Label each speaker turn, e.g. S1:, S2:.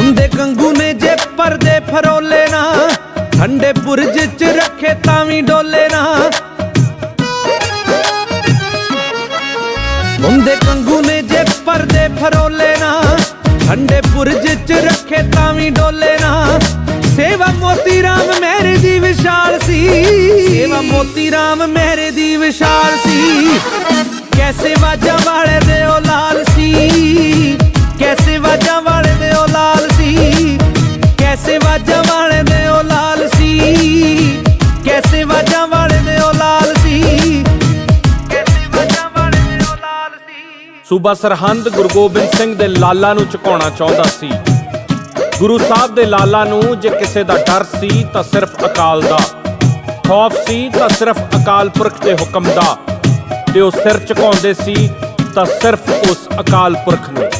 S1: ਹੁੰਦੇ ਗੰਗੂ ਨੇ ਜੇ ਪਰਦੇ ਫਰੋਲੇ ਨਾ, ਠੰਡੇ ਪੁਰਜ ਚ ਰੱਖੇ ਤਾਂ ਵੀ ਡੋਲੇ ਨਾ। ਹੁੰਦੇ ਗੰਗੂ ਨੇ ਜੇ ਪਰਦੇ ਫਰੋਲੇ ਨਾ, ਠੰਡੇ ਪੁਰਜ ਚ ਰੱਖੇ ਤਾਂ ਵੀ ਡੋਲੇ ਨਾ। ਸੇਵਾ ਮੋਤੀ ਰਾਮ ਮੇਰੇ ਦੀ ਵਿਸ਼ਾਲ ਸੀ। ਸੇਵਾ ਮੋਤੀ ਰਾਮ ਮੇਰੇ ਦੀ ਵਿਸ਼ਾਲ ਸੀ। ਵਾਜਾਂ ਵਾਲੇ ਦੇ ਉਹ ਲਾਲ ਸੀ। ਕੈਸੇ ਵਾਜਾਂ ਵਾਲੇ ਦੇ ਉਹ ਲਾਲ ਸੀ। ਕੈਸੇ ਵਾਜਾਂ ਵਾਲੇ ਦੇ ਉਹ ਲਾਲ ਸੀ।
S2: ਸੂਬਾ ਸਰਹੰਦ ਗੁਰੂ ਗੋਬਿੰਦ ਸਿੰਘ ਦੇ ਲਾਲਾ ਨੂੰ ਝੁਕਾਉਣਾ ਚਾਹੁੰਦਾ ਸੀ। ਗੁਰੂ ਸਾਹਿਬ ਦੇ ਲਾਲਾ ਨੂੰ ਜੇ ਕਿਸੇ ਦਾ ਡਰ ਸੀ, ਤਾਂ ਸਿਰਫ ਅਕਾਲ ਦਾ। ਖੌਫ ਸੀ, ਤਾਂ ਸਿਰਫ ਅਕਾਲ ਪੁਰਖ ਦੇ ਹੁਕਮ ਦਾ। ਤੇ ਉਹ ਸਿਰ ਝੁਕਾਉਂਦੇ ਸੀ, ਤਾਂ ਸਿਰਫ ਉਸ ਅਕਾਲ ਪੁਰਖ ਨੂੰ।